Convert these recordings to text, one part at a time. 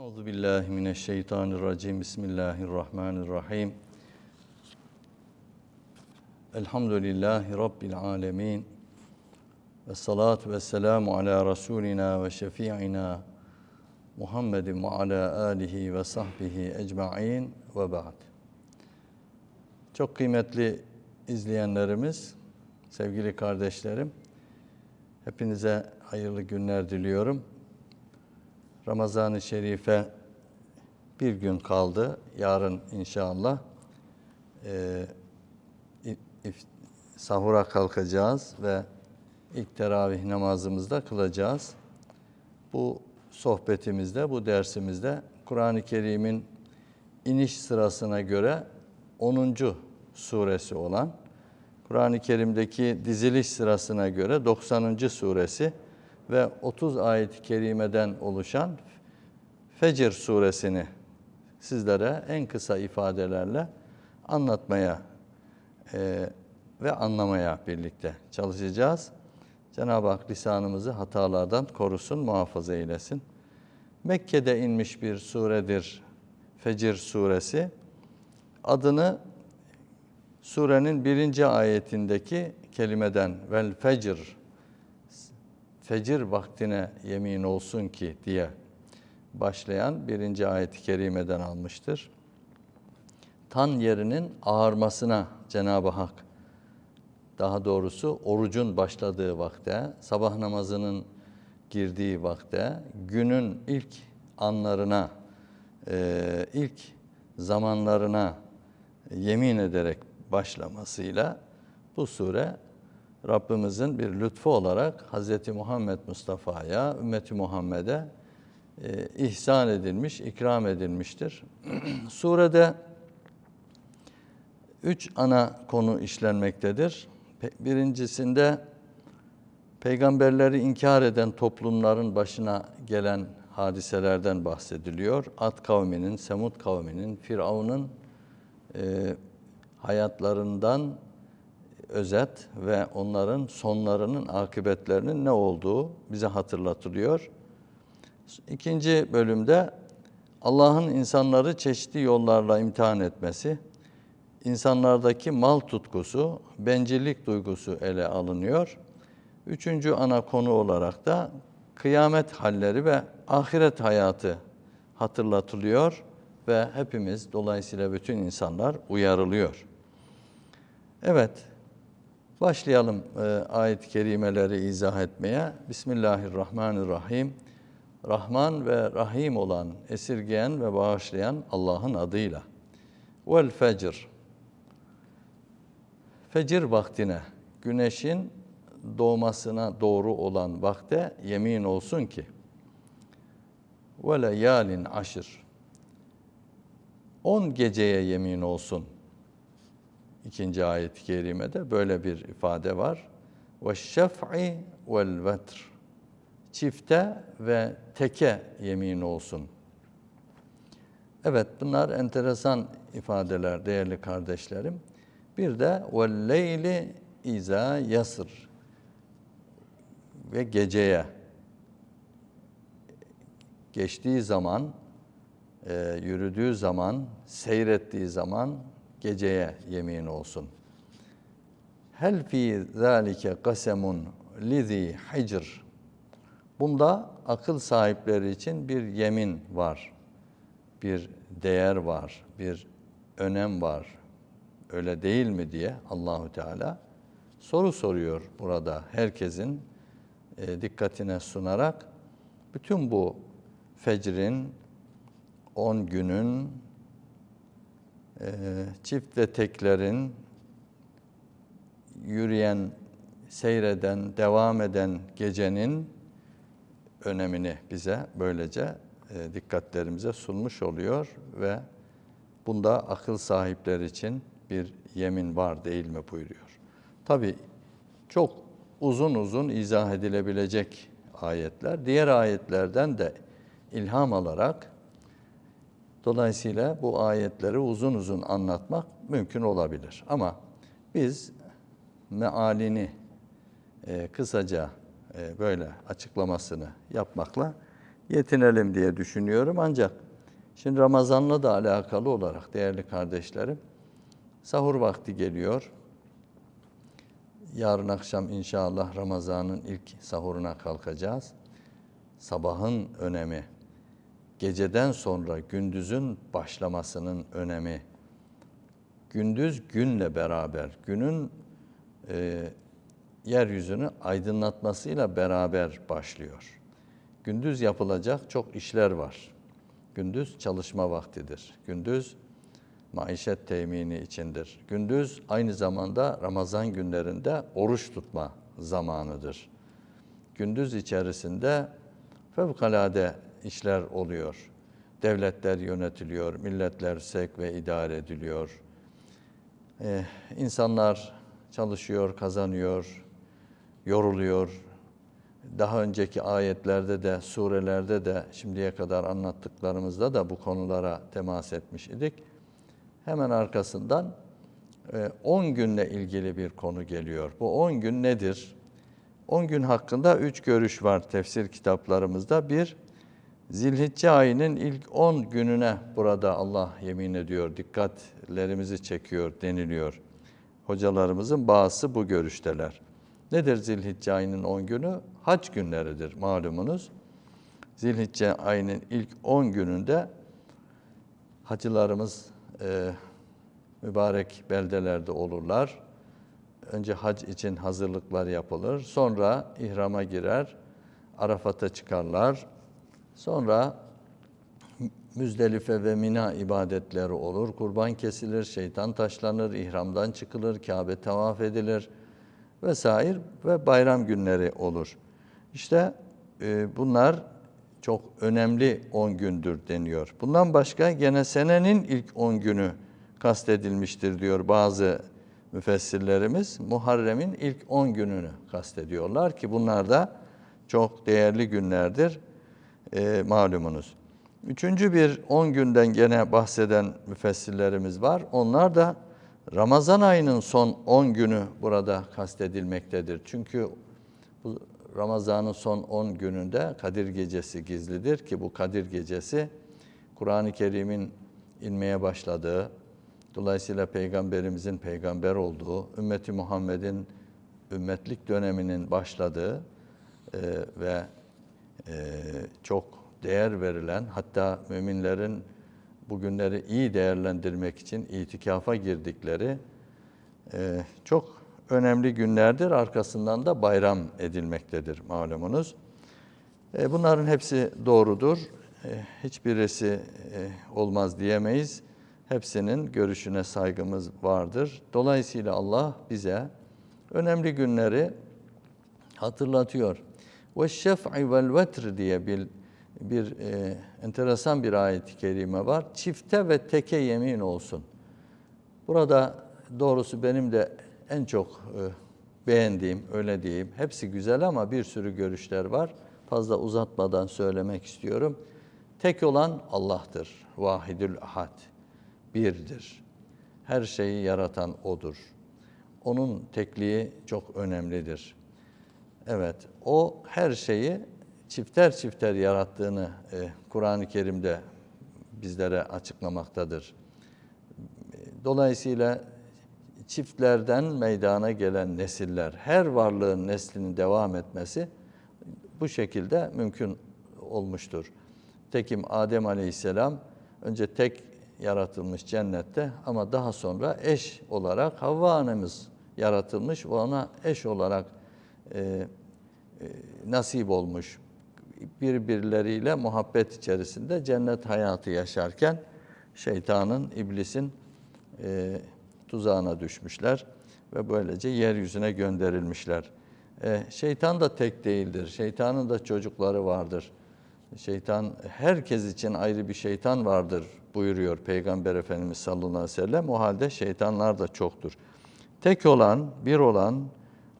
Euzu billahi mineşşeytanirracim. Bismillahirrahmanirrahim. Elhamdülillahi rabbil alamin. Ve salatu ve ala rasulina ve şefi'ina Muhammedin ve ala alihi ve sahbihi ecmaîn ve ba'd. Çok kıymetli izleyenlerimiz, sevgili kardeşlerim, hepinize hayırlı günler diliyorum. Ramazan-ı Şerif'e bir gün kaldı. Yarın inşallah e, if- sahura kalkacağız ve ilk teravih namazımızı da kılacağız. Bu sohbetimizde, bu dersimizde Kur'an-ı Kerim'in iniş sırasına göre 10. suresi olan, Kur'an-ı Kerim'deki diziliş sırasına göre 90. suresi ve 30 ayet-i kerimeden oluşan Fecr suresini sizlere en kısa ifadelerle anlatmaya e, ve anlamaya birlikte çalışacağız. Cenab-ı Hak lisanımızı hatalardan korusun, muhafaza eylesin. Mekke'de inmiş bir suredir Fecr suresi. Adını surenin birinci ayetindeki kelimeden vel fecr fecir vaktine yemin olsun ki diye başlayan birinci ayet-i kerimeden almıştır. Tan yerinin ağarmasına Cenab-ı Hak daha doğrusu orucun başladığı vakte, sabah namazının girdiği vakte, günün ilk anlarına, e, ilk zamanlarına yemin ederek başlamasıyla bu sure Rabbimizin bir lütfu olarak Hz. Muhammed Mustafa'ya, ümmeti Muhammed'e e, ihsan edilmiş, ikram edilmiştir. Surede üç ana konu işlenmektedir. Birincisinde peygamberleri inkar eden toplumların başına gelen hadiselerden bahsediliyor. Ad kavminin, Semud kavminin, Firavun'un e, hayatlarından özet ve onların sonlarının akıbetlerinin ne olduğu bize hatırlatılıyor. İkinci bölümde Allah'ın insanları çeşitli yollarla imtihan etmesi, insanlardaki mal tutkusu, bencillik duygusu ele alınıyor. Üçüncü ana konu olarak da kıyamet halleri ve ahiret hayatı hatırlatılıyor ve hepimiz dolayısıyla bütün insanlar uyarılıyor. Evet, başlayalım e, ayet-i kerimeleri izah etmeye. Bismillahirrahmanirrahim. Rahman ve Rahim olan, esirgeyen ve bağışlayan Allah'ın adıyla. Vel fecr. Fecir vaktine, güneşin doğmasına doğru olan vakte yemin olsun ki. Ve leyalin aşır. On geceye yemin olsun. İkinci ayet-i kerimede böyle bir ifade var. Vel vetr. Çifte ve teke yemin olsun. Evet bunlar enteresan ifadeler değerli kardeşlerim. Bir de leyli iza yasır ve geceye geçtiği zaman, e, yürüdüğü zaman, seyrettiği zaman geceye yemin olsun. Hel fi zalike kasemun lizi hicr. Bunda akıl sahipleri için bir yemin var. Bir değer var, bir önem var. Öyle değil mi diye Allahu Teala soru soruyor burada herkesin e, dikkatine sunarak bütün bu fecrin 10 günün çift ve teklerin yürüyen, seyreden, devam eden gecenin önemini bize böylece e, dikkatlerimize sunmuş oluyor ve bunda akıl sahipleri için bir yemin var değil mi buyuruyor. Tabi çok uzun uzun izah edilebilecek ayetler. Diğer ayetlerden de ilham alarak dolayısıyla bu ayetleri uzun uzun anlatmak mümkün olabilir. Ama biz mealini e, kısaca e, böyle açıklamasını yapmakla yetinelim diye düşünüyorum. Ancak şimdi Ramazan'la da alakalı olarak değerli kardeşlerim, sahur vakti geliyor. Yarın akşam inşallah Ramazan'ın ilk sahuruna kalkacağız. Sabahın önemi, geceden sonra gündüzün başlamasının önemi, gündüz günle beraber, günün e, yeryüzünü aydınlatmasıyla beraber başlıyor. Gündüz yapılacak çok işler var. Gündüz çalışma vaktidir. Gündüz maişet temini içindir. Gündüz aynı zamanda Ramazan günlerinde oruç tutma zamanıdır. Gündüz içerisinde fevkalade işler oluyor. Devletler yönetiliyor, milletler sevk ve idare ediliyor. Ee, insanlar çalışıyor, kazanıyor, yoruluyor. Daha önceki ayetlerde de, surelerde de, şimdiye kadar anlattıklarımızda da bu konulara temas etmiş idik. Hemen arkasından 10 günle ilgili bir konu geliyor. Bu 10 gün nedir? 10 gün hakkında 3 görüş var tefsir kitaplarımızda. Bir, Zilhicce ayının ilk 10 gününe burada Allah yemin ediyor, dikkatlerimizi çekiyor deniliyor. Hocalarımızın bazısı bu görüşteler. Nedir Zilhicce ayının 10 günü? Hac günleridir malumunuz. Zilhicce ayının ilk 10 gününde hacılarımız e, mübarek beldelerde olurlar. Önce hac için hazırlıklar yapılır. Sonra ihrama girer, Arafat'a çıkarlar. Sonra Müzdelife ve Mina ibadetleri olur. Kurban kesilir, şeytan taşlanır, ihramdan çıkılır, Kabe tavaf edilir vesaire ve bayram günleri olur. İşte e, bunlar çok önemli 10 gündür deniyor. Bundan başka gene senenin ilk 10 günü kastedilmiştir diyor bazı müfessirlerimiz. Muharrem'in ilk 10 gününü kastediyorlar ki bunlar da çok değerli günlerdir e, malumunuz. Üçüncü bir 10 günden gene bahseden müfessirlerimiz var. Onlar da Ramazan ayının son 10 günü burada kastedilmektedir. Çünkü bu Ramazan'ın son 10 gününde Kadir Gecesi gizlidir ki bu Kadir Gecesi Kur'an-ı Kerim'in inmeye başladığı, dolayısıyla Peygamberimizin peygamber olduğu, ümmeti Muhammed'in ümmetlik döneminin başladığı e, ve çok değer verilen, hatta müminlerin bugünleri iyi değerlendirmek için itikafa girdikleri e, çok önemli günlerdir. Arkasından da bayram edilmektedir malumunuz. E, bunların hepsi doğrudur. E, hiçbirisi e, olmaz diyemeyiz. Hepsinin görüşüne saygımız vardır. Dolayısıyla Allah bize önemli günleri hatırlatıyor. Ve şef'i vel vetr diye bir bir e, enteresan bir ayet-i kerime var. Çifte ve teke yemin olsun. Burada doğrusu benim de en çok e, beğendiğim, öyle diyeyim. Hepsi güzel ama bir sürü görüşler var. Fazla uzatmadan söylemek istiyorum. Tek olan Allah'tır. Vahidül ahad. Birdir. Her şeyi yaratan O'dur. Onun tekliği çok önemlidir. Evet, O her şeyi çifter çifter yarattığını e, Kur'an-ı Kerim'de bizlere açıklamaktadır. Dolayısıyla çiftlerden meydana gelen nesiller, her varlığın neslinin devam etmesi bu şekilde mümkün olmuştur. Tekim Adem Aleyhisselam önce tek yaratılmış cennette ama daha sonra eş olarak Havva annemiz yaratılmış ve ona eş olarak e, nasip olmuş birbirleriyle muhabbet içerisinde cennet hayatı yaşarken şeytanın, iblisin e, tuzağına düşmüşler ve böylece yeryüzüne gönderilmişler. E, şeytan da tek değildir. Şeytanın da çocukları vardır. Şeytan, herkes için ayrı bir şeytan vardır buyuruyor Peygamber Efendimiz sallallahu aleyhi ve sellem. O halde şeytanlar da çoktur. Tek olan, bir olan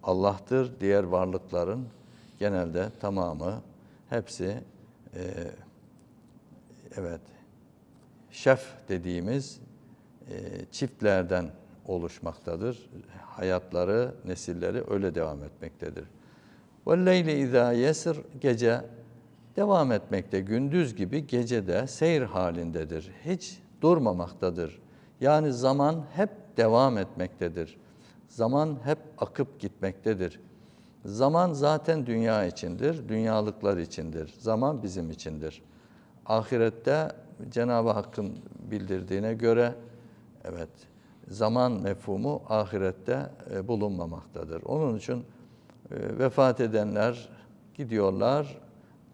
Allah'tır. Diğer varlıkların genelde tamamı hepsi e, evet şef dediğimiz e, çiftlerden oluşmaktadır. Hayatları, nesilleri öyle devam etmektedir. وَالْلَيْلِ اِذَا يَسِرْ Gece devam etmekte. Gündüz gibi gecede seyir halindedir. Hiç durmamaktadır. Yani zaman hep devam etmektedir. Zaman hep akıp gitmektedir. Zaman zaten dünya içindir, dünyalıklar içindir. Zaman bizim içindir. Ahirette Cenab-ı Hakk'ın bildirdiğine göre evet zaman mefhumu ahirette e, bulunmamaktadır. Onun için e, vefat edenler gidiyorlar,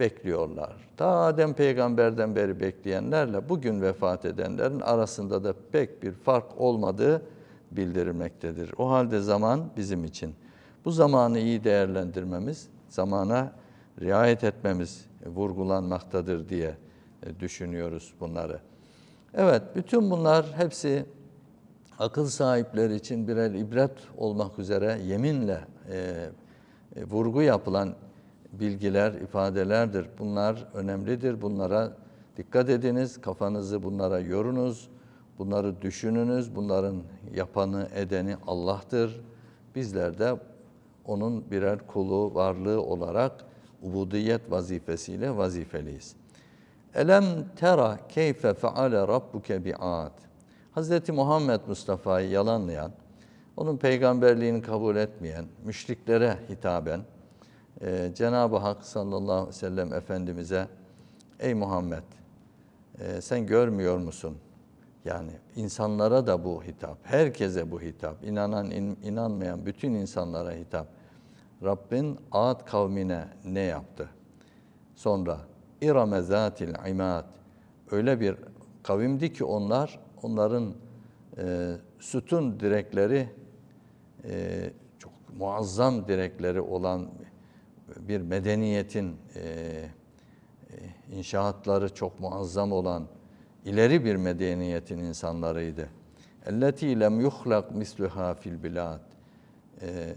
bekliyorlar. Ta Adem peygamberden beri bekleyenlerle bugün vefat edenlerin arasında da pek bir fark olmadığı bildirilmektedir. O halde zaman bizim için. Bu zamanı iyi değerlendirmemiz, zamana riayet etmemiz vurgulanmaktadır diye e, düşünüyoruz bunları. Evet, bütün bunlar hepsi akıl sahipleri için birer ibret olmak üzere yeminle e, e, vurgu yapılan bilgiler, ifadelerdir. Bunlar önemlidir. Bunlara dikkat ediniz, kafanızı bunlara yorunuz, bunları düşününüz. Bunların yapanı, edeni Allah'tır. Bizler de onun birer kulu, varlığı olarak ubudiyet vazifesiyle vazifeliyiz. Elem tera keyfe feale rabbuke bi'ad. Hz. Muhammed Mustafa'yı yalanlayan, onun peygamberliğini kabul etmeyen, müşriklere hitaben e, Cenab-ı Hak sallallahu aleyhi ve sellem Efendimiz'e Ey Muhammed e, sen görmüyor musun? Yani insanlara da bu hitap, herkese bu hitap, inanan in, inanmayan bütün insanlara hitap. Rabbin Ad kavmine ne yaptı? Sonra İrame zatil imad. Öyle bir kavimdi ki onlar, onların e, sütun direkleri e, çok muazzam direkleri olan bir medeniyetin e, e, inşaatları çok muazzam olan ileri bir medeniyetin insanlarıydı. Elleti lem yuhlak misluha fil bilad. E,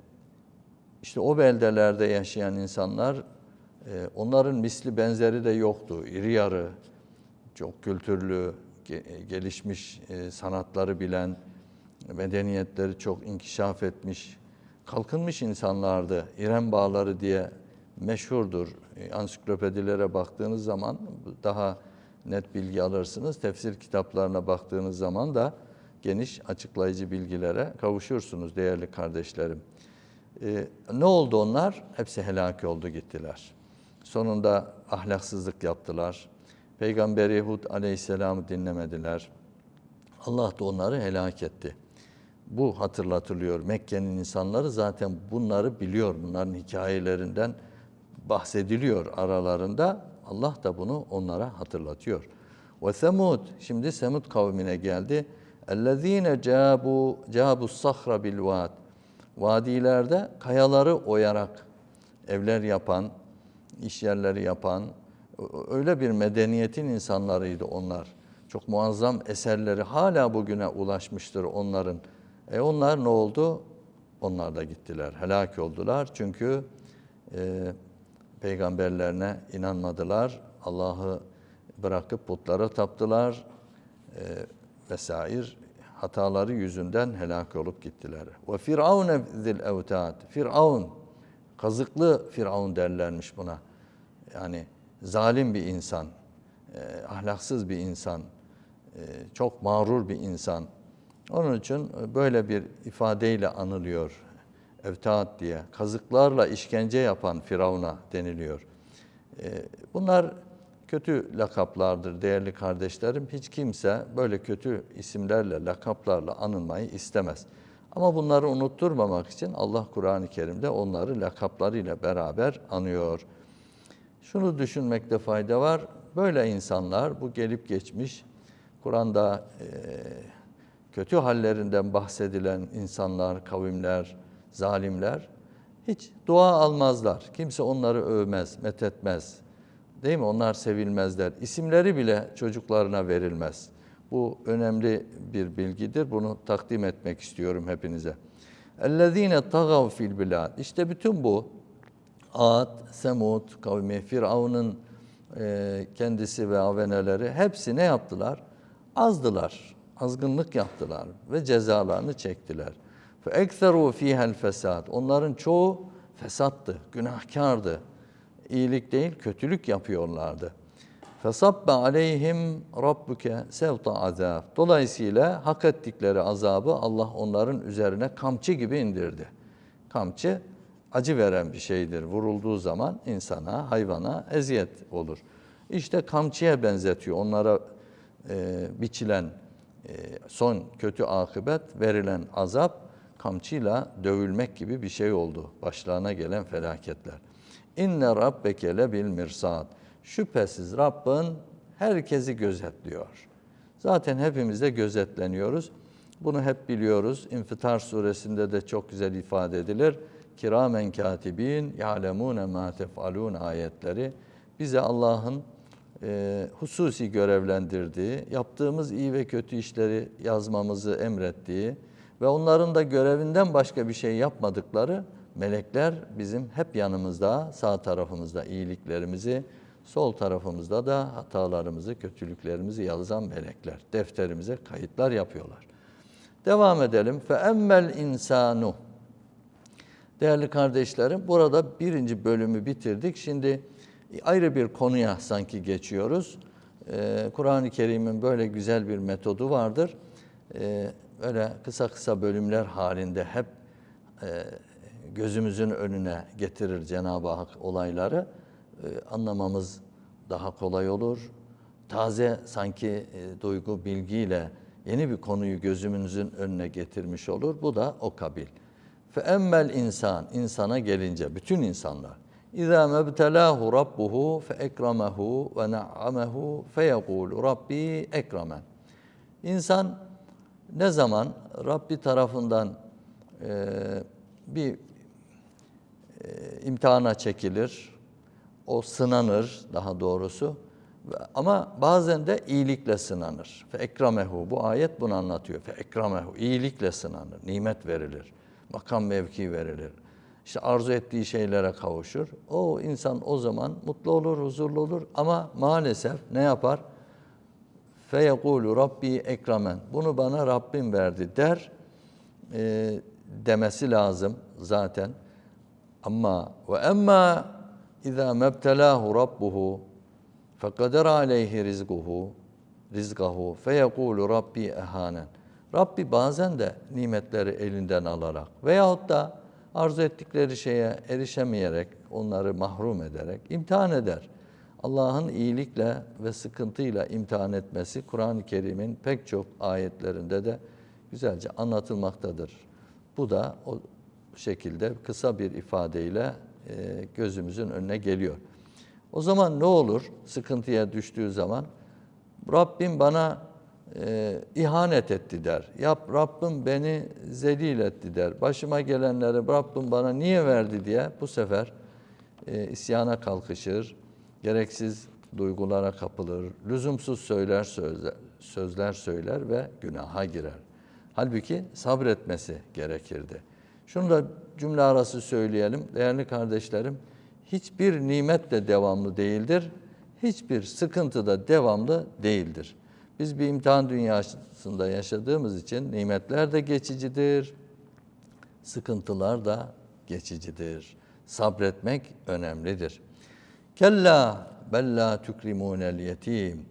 işte o beldelerde yaşayan insanlar e, onların misli benzeri de yoktu. İri yarı, çok kültürlü, ge- gelişmiş e, sanatları bilen, medeniyetleri çok inkişaf etmiş, kalkınmış insanlardı. İrem Bağları diye meşhurdur. E, Ansiklopedilere baktığınız zaman daha net bilgi alırsınız. Tefsir kitaplarına baktığınız zaman da geniş açıklayıcı bilgilere kavuşursunuz değerli kardeşlerim. E, ne oldu onlar? Hepsi helak oldu gittiler. Sonunda ahlaksızlık yaptılar. Peygamberi Hud aleyhisselamı dinlemediler. Allah da onları helak etti. Bu hatırlatılıyor. Mekke'nin insanları zaten bunları biliyor. Bunların hikayelerinden bahsediliyor aralarında. Allah da bunu onlara hatırlatıyor. Ve Semud şimdi Semud kavmine geldi. Ellezine cabu cabu sahra bil. Vadilerde kayaları oyarak evler yapan, iş yerleri yapan öyle bir medeniyetin insanlarıydı onlar. Çok muazzam eserleri hala bugüne ulaşmıştır onların. E onlar ne oldu? Onlar da gittiler, helak oldular. Çünkü e, peygamberlerine inanmadılar. Allah'ı bırakıp putlara taptılar e, vesaire hataları yüzünden helak olup gittiler. Ve firavun zil evtad. Firavun kazıklı firavun derlermiş buna. Yani zalim bir insan, e, ahlaksız bir insan, e, çok mağrur bir insan. Onun için böyle bir ifadeyle anılıyor evtaat diye. Kazıklarla işkence yapan Firavun'a deniliyor. E, bunlar kötü lakaplardır değerli kardeşlerim. Hiç kimse böyle kötü isimlerle, lakaplarla anılmayı istemez. Ama bunları unutturmamak için Allah Kur'an-ı Kerim'de onları lakaplarıyla beraber anıyor. Şunu düşünmekte fayda var. Böyle insanlar, bu gelip geçmiş, Kur'an'da e, kötü hallerinden bahsedilen insanlar, kavimler, zalimler hiç dua almazlar. Kimse onları övmez, methetmez. Değil mi? Onlar sevilmezler. İsimleri bile çocuklarına verilmez. Bu önemli bir bilgidir. Bunu takdim etmek istiyorum hepinize. اَلَّذ۪ينَ تَغَوْ fil bilad. İşte bütün bu Ad, Semud kavmi, Firavun'un e, kendisi ve aveneleri hepsi ne yaptılar? Azdılar, azgınlık yaptılar ve cezalarını çektiler. فَاَكْثَرُوا ف۪يهَا الْفَسَادِ Onların çoğu fesattı, günahkardı. iyilik değil kötülük yapıyorlardı. Fesabbe aleyhim rabbuke sevta azab. Dolayısıyla hak ettikleri azabı Allah onların üzerine kamçı gibi indirdi. Kamçı acı veren bir şeydir. Vurulduğu zaman insana, hayvana eziyet olur. İşte kamçıya benzetiyor. Onlara e, biçilen e, son kötü akıbet verilen azap kamçıyla dövülmek gibi bir şey oldu. Başlarına gelen felaketler. İnne rabbeke lebil mirsad. Şüphesiz Rabbin herkesi gözetliyor. Zaten hepimiz de gözetleniyoruz. Bunu hep biliyoruz. İnfitar suresinde de çok güzel ifade edilir. Kiramen katibin ya'lemune ma tef'alun ayetleri bize Allah'ın e, hususi görevlendirdiği, yaptığımız iyi ve kötü işleri yazmamızı emrettiği ve onların da görevinden başka bir şey yapmadıkları melekler bizim hep yanımızda, sağ tarafımızda iyiliklerimizi, sol tarafımızda da hatalarımızı, kötülüklerimizi yazan melekler. Defterimize kayıtlar yapıyorlar. Devam edelim. Fe emmel insanu. Değerli kardeşlerim, burada birinci bölümü bitirdik. Şimdi ayrı bir konuya sanki geçiyoruz. Ee, Kur'an-ı Kerim'in böyle güzel bir metodu vardır. Ee, öyle kısa kısa bölümler halinde hep e, gözümüzün önüne getirir Cenab-ı Hak olayları. Ee, anlamamız daha kolay olur. Taze sanki e, duygu, bilgiyle yeni bir konuyu gözümüzün önüne getirmiş olur. Bu da o kabil. Emmel insan, insana gelince bütün insanlar. Fe ekremehu ve na'amehu fe yekûlu Rabbi ekremen. İnsan ne zaman Rabbi tarafından e, bir e, imtihana çekilir, o sınanır daha doğrusu. Ama bazen de iyilikle sınanır. Fe ekramehu bu ayet bunu anlatıyor. Fe ekramehu iyilikle sınanır, nimet verilir, makam mevki verilir. İşte arzu ettiği şeylere kavuşur. O insan o zaman mutlu olur, huzurlu olur ama maalesef ne yapar? Fe yekulu Rabbi ekramen. Bunu bana Rabbim verdi der. E, demesi lazım zaten. Ama ve emma İza mebtelahu rabbuhu fekader aleyhi rizquhu rizqahu feyekulu rabbi ehanen. Rabbi bazen de nimetleri elinden alarak veyahut da arzu ettikleri şeye erişemeyerek, onları mahrum ederek imtihan eder. Allah'ın iyilikle ve sıkıntıyla imtihan etmesi Kur'an-ı Kerim'in pek çok ayetlerinde de güzelce anlatılmaktadır. Bu da o şekilde kısa bir ifadeyle e, gözümüzün önüne geliyor. O zaman ne olur sıkıntıya düştüğü zaman? Rabbim bana e, ihanet etti der. Yap Rabbim beni zelil etti der. Başıma gelenleri Rabbim bana niye verdi diye bu sefer e, isyana kalkışır. Gereksiz duygulara kapılır. Lüzumsuz söyler sözler, söyler ve günaha girer. Halbuki sabretmesi gerekirdi. Şunu da cümle arası söyleyelim. Değerli kardeşlerim, hiçbir nimet de devamlı değildir. Hiçbir sıkıntı da devamlı değildir. Biz bir imtihan dünyasında yaşadığımız için nimetler de geçicidir, sıkıntılar da geçicidir. Sabretmek önemlidir. Kella bella tukrimunel yetim.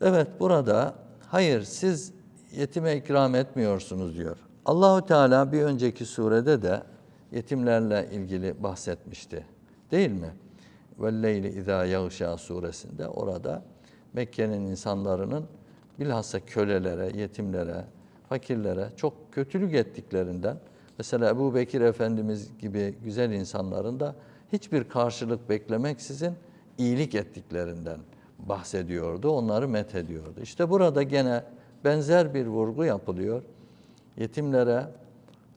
Evet burada hayır siz yetime ikram etmiyorsunuz diyor. Allahu Teala bir önceki surede de yetimlerle ilgili bahsetmişti. Değil mi? Velleyli izâ yağşâ suresinde orada Mekke'nin insanların bilhassa kölelere, yetimlere, fakirlere çok kötülük ettiklerinden mesela Ebu Bekir Efendimiz gibi güzel insanların da hiçbir karşılık beklemeksizin iyilik ettiklerinden bahsediyordu. Onları met ediyordu. İşte burada gene benzer bir vurgu yapılıyor. Yetimlere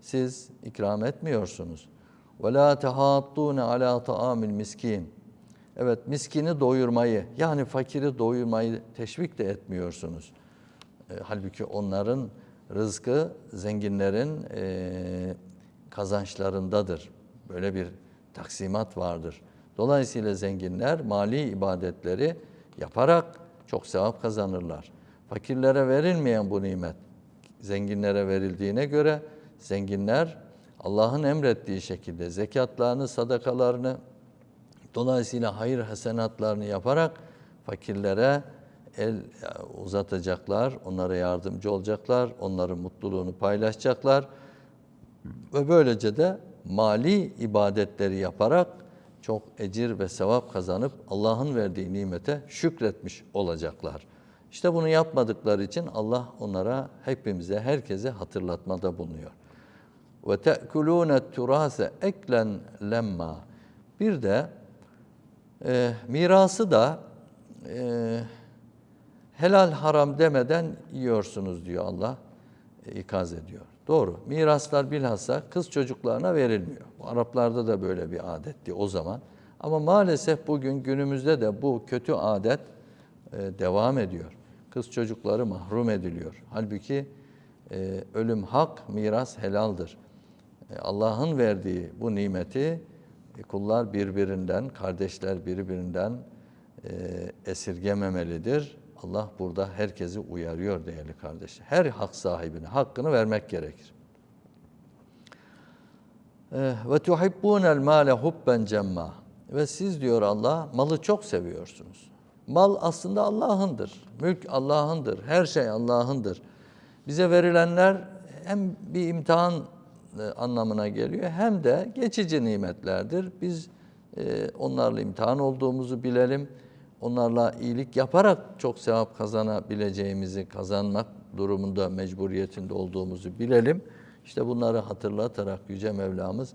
siz ikram etmiyorsunuz. Ve la tahattun ala taamil miskin. Evet miskini doyurmayı yani fakiri doyurmayı teşvik de etmiyorsunuz. E, halbuki onların rızkı zenginlerin e, kazançlarındadır. Böyle bir taksimat vardır. Dolayısıyla zenginler mali ibadetleri yaparak çok sevap kazanırlar. Fakirlere verilmeyen bu nimet zenginlere verildiğine göre zenginler Allah'ın emrettiği şekilde zekatlarını, sadakalarını Dolayısıyla hayır hasenatlarını yaparak fakirlere el uzatacaklar, onlara yardımcı olacaklar, onların mutluluğunu paylaşacaklar ve böylece de mali ibadetleri yaparak çok ecir ve sevap kazanıp Allah'ın verdiği nimete şükretmiş olacaklar. İşte bunu yapmadıkları için Allah onlara hepimize, herkese hatırlatmada bulunuyor. Ve te'kulûne turâse eklen lemma. Bir de e, mirası da e, helal haram demeden yiyorsunuz diyor Allah ikaz ediyor. Doğru. Miraslar bilhassa kız çocuklarına verilmiyor. Araplarda da böyle bir adetti o zaman. Ama maalesef bugün günümüzde de bu kötü adet e, devam ediyor. Kız çocukları mahrum ediliyor. Halbuki e, ölüm hak, miras helaldir. E, Allah'ın verdiği bu nimeti e, kullar birbirinden, kardeşler birbirinden e, esirgememelidir. Allah burada herkesi uyarıyor değerli kardeşler. Her hak sahibine hakkını vermek gerekir. Ve tuhibbunel male hubben cemma. Ve siz diyor Allah malı çok seviyorsunuz. Mal aslında Allah'ındır. Mülk Allah'ındır. Her şey Allah'ındır. Bize verilenler hem bir imtihan e, anlamına geliyor hem de geçici nimetlerdir. Biz e, onlarla imtihan olduğumuzu bilelim. Onlarla iyilik yaparak çok sevap kazanabileceğimizi, kazanmak durumunda mecburiyetinde olduğumuzu bilelim. İşte bunları hatırlatarak Yüce Mevlamız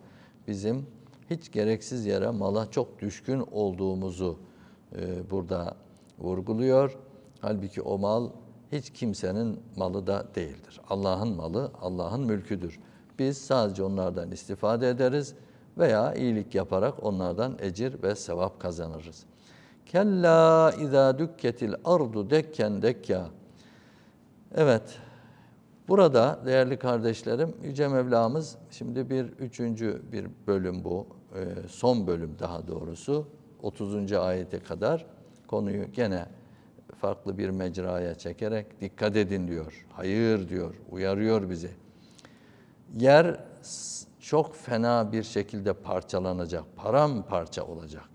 bizim hiç gereksiz yere mala çok düşkün olduğumuzu e, burada vurguluyor. Halbuki o mal hiç kimsenin malı da değildir. Allah'ın malı, Allah'ın mülküdür. Biz sadece onlardan istifade ederiz veya iyilik yaparak onlardan ecir ve sevap kazanırız. Kella izâ dükketil ardu dekken dekya. Evet, burada değerli kardeşlerim Yüce Mevlamız şimdi bir üçüncü bir bölüm bu, e, son bölüm daha doğrusu 30. ayete kadar konuyu gene farklı bir mecraya çekerek dikkat edin diyor. Hayır diyor, uyarıyor bizi. Yer çok fena bir şekilde parçalanacak, paramparça olacak.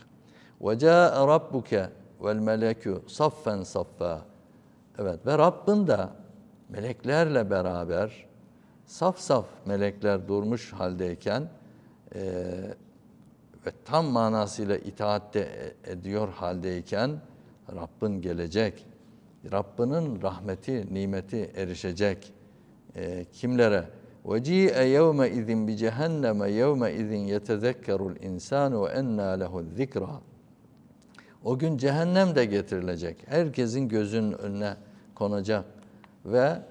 وَجَاءَ رَبُّكَ وَالْمَلَكُ saffen saffa. Evet ve Rabbin de meleklerle beraber saf saf melekler durmuş haldeyken e, ve tam manasıyla itaatte ediyor haldeyken Rabbin gelecek. Rabbinin rahmeti, nimeti erişecek. E, kimlere? وَجِيءَ يَوْمَ اِذٍ بِجَهَنَّمَ يَوْمَ اِذٍ يَتَذَكَّرُ الْاِنْسَانُ وَاَنَّا لَهُ الذِّكْرَى o gün cehennem de getirilecek. Herkesin gözünün önüne konacak. Ve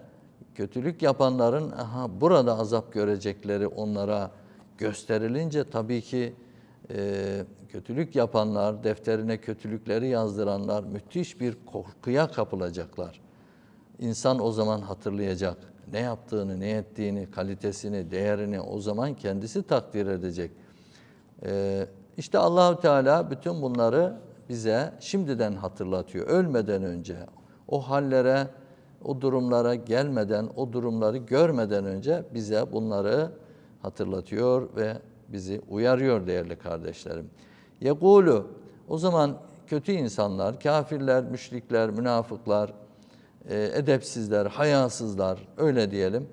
kötülük yapanların aha burada azap görecekleri onlara gösterilince tabii ki e, kötülük yapanlar, defterine kötülükleri yazdıranlar müthiş bir korkuya kapılacaklar. İnsan o zaman hatırlayacak. Ne yaptığını, ne ettiğini, kalitesini, değerini o zaman kendisi takdir edecek. Ee, işte Allahu Teala bütün bunları bize şimdiden hatırlatıyor. Ölmeden önce o hallere, o durumlara gelmeden, o durumları görmeden önce bize bunları hatırlatıyor ve bizi uyarıyor değerli kardeşlerim. Yekulu o zaman kötü insanlar, kafirler, müşrikler, münafıklar, e, edepsizler, hayasızlar öyle diyelim.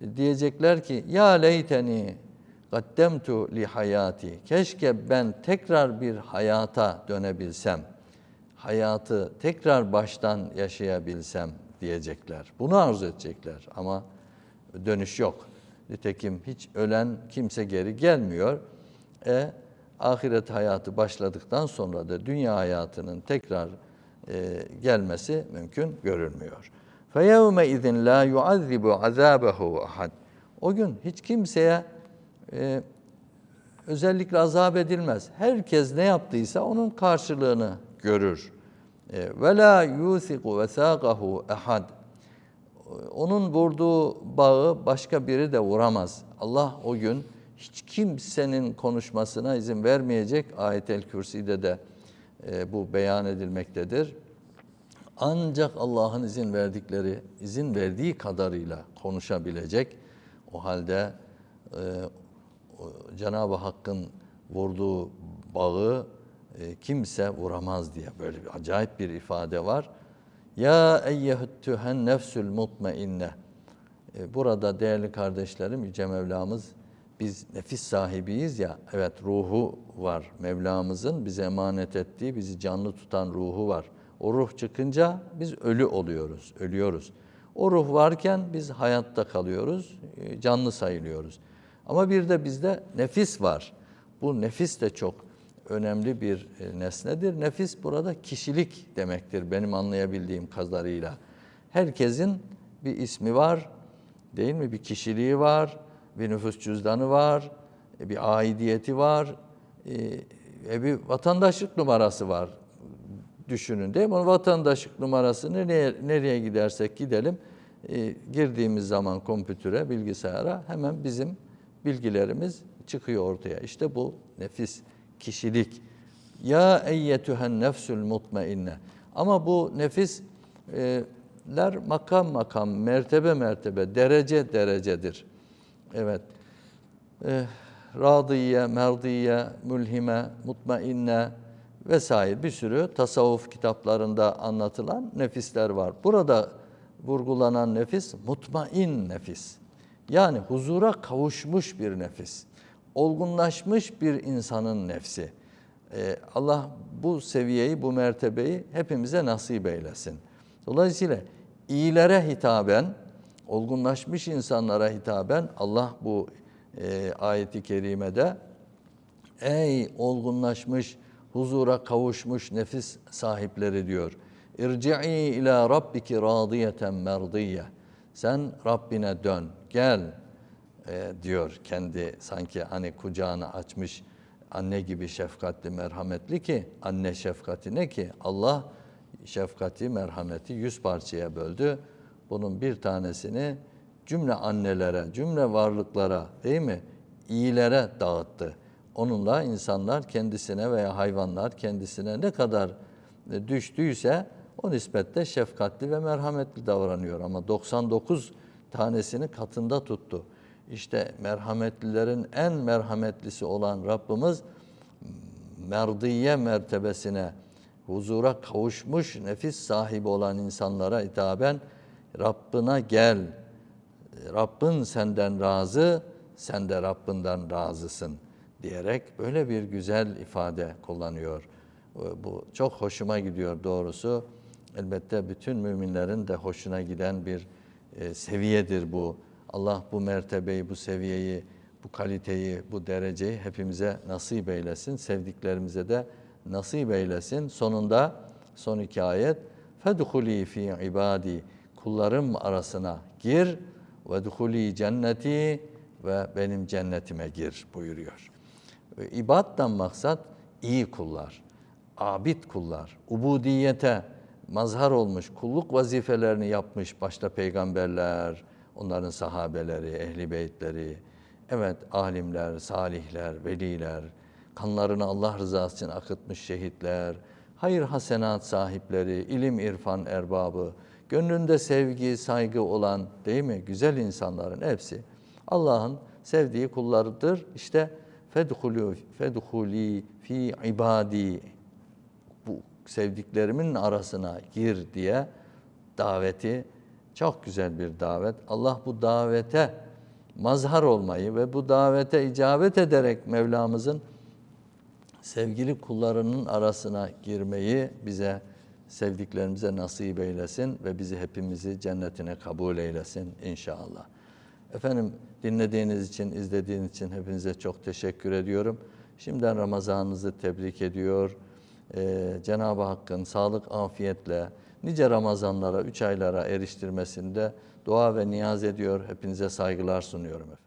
E, diyecekler ki ya leyteni gaddemtu li hayati. Keşke ben tekrar bir hayata dönebilsem. Hayatı tekrar baştan yaşayabilsem diyecekler. Bunu arzu edecekler ama dönüş yok. Nitekim hiç ölen kimse geri gelmiyor. E ahiret hayatı başladıktan sonra da dünya hayatının tekrar e, gelmesi mümkün görülmüyor. فَيَوْمَ اِذٍ لَا يُعَذِّبُ عَذَابَهُ ahad. O gün hiç kimseye e, özellikle azap edilmez. Herkes ne yaptıysa onun karşılığını görür. Ve la yusiku vesaqahu ahad. Onun vurduğu bağı başka biri de vuramaz. Allah o gün hiç kimsenin konuşmasına izin vermeyecek. Ayet-el Kürsi'de de e, bu beyan edilmektedir. Ancak Allah'ın izin verdikleri, izin verdiği kadarıyla konuşabilecek. O halde e, Cenab-ı Hakk'ın vurduğu bağı e, kimse vuramaz diye böyle bir acayip bir ifade var. Ya eyyehüttühen nefsül mutmainne. E, Burada değerli kardeşlerim Yüce Mevlamız biz nefis sahibiyiz ya evet ruhu var Mevlamızın bize emanet ettiği bizi canlı tutan ruhu var. O ruh çıkınca biz ölü oluyoruz, ölüyoruz. O ruh varken biz hayatta kalıyoruz, e, canlı sayılıyoruz. Ama bir de bizde nefis var. Bu nefis de çok önemli bir e, nesnedir. Nefis burada kişilik demektir benim anlayabildiğim kadarıyla. Herkesin bir ismi var, değil mi? Bir kişiliği var, bir nüfus cüzdanı var, e, bir aidiyeti var, e, bir vatandaşlık numarası var. Düşünün değil mi? O vatandaşlık numarasını nereye, nereye gidersek gidelim, e, girdiğimiz zaman kompütüre, bilgisayara hemen bizim bilgilerimiz çıkıyor ortaya. İşte bu nefis, kişilik. Ya eyyetühen nefsül mutmainne. Ama bu nefisler makam makam, mertebe mertebe, derece derecedir. Evet. Eh, radiye, merdiye, mülhime, mutmainne vesaire bir sürü tasavvuf kitaplarında anlatılan nefisler var. Burada vurgulanan nefis mutmain nefis. Yani huzura kavuşmuş bir nefis. Olgunlaşmış bir insanın nefsi. Ee, Allah bu seviyeyi, bu mertebeyi hepimize nasip eylesin. Dolayısıyla iyilere hitaben, olgunlaşmış insanlara hitaben Allah bu e, ayeti kerimede ey olgunlaşmış, huzura kavuşmuş nefis sahipleri diyor. İrci'i ila rabbiki radiyeten merdiye. Sen Rabbine dön, gel e, diyor kendi sanki hani kucağını açmış anne gibi şefkatli, merhametli ki anne şefkati ne ki? Allah şefkati, merhameti yüz parçaya böldü. Bunun bir tanesini cümle annelere, cümle varlıklara değil mi? iyilere dağıttı. Onunla insanlar kendisine veya hayvanlar kendisine ne kadar e, düştüyse o nispette şefkatli ve merhametli davranıyor. Ama 99 tanesini katında tuttu. İşte merhametlilerin en merhametlisi olan Rabbimiz merdiye mertebesine, huzura kavuşmuş nefis sahibi olan insanlara hitaben Rabbına gel. Rabbin senden razı, sen de Rabbinden razısın diyerek böyle bir güzel ifade kullanıyor. Bu çok hoşuma gidiyor doğrusu Elbette bütün müminlerin de hoşuna giden bir e, seviyedir bu. Allah bu mertebeyi, bu seviyeyi, bu kaliteyi, bu dereceyi hepimize nasip eylesin. Sevdiklerimize de nasip eylesin. Sonunda son iki ayet فَدْخُلِي fi ibadi Kullarım arasına gir ve duhuli cenneti ve benim cennetime gir buyuruyor. İbaddan maksat iyi kullar, abid kullar, ubudiyete mazhar olmuş, kulluk vazifelerini yapmış başta peygamberler, onların sahabeleri, ehli beytleri, evet alimler, salihler, veliler, kanlarını Allah rızası için akıtmış şehitler, hayır hasenat sahipleri, ilim irfan erbabı, gönlünde sevgi, saygı olan değil mi? Güzel insanların hepsi Allah'ın sevdiği kullarıdır. İşte fedhulu fedhuli fi ibadi sevdiklerimin arasına gir diye daveti çok güzel bir davet. Allah bu davete mazhar olmayı ve bu davete icabet ederek Mevlamızın sevgili kullarının arasına girmeyi bize sevdiklerimize nasip eylesin ve bizi hepimizi cennetine kabul eylesin inşallah. Efendim dinlediğiniz için, izlediğiniz için hepinize çok teşekkür ediyorum. Şimdiden Ramazanınızı tebrik ediyor. Ee, Cenab-ı Hakk'ın sağlık, afiyetle nice Ramazanlara, üç aylara eriştirmesinde dua ve niyaz ediyor. Hepinize saygılar sunuyorum efendim.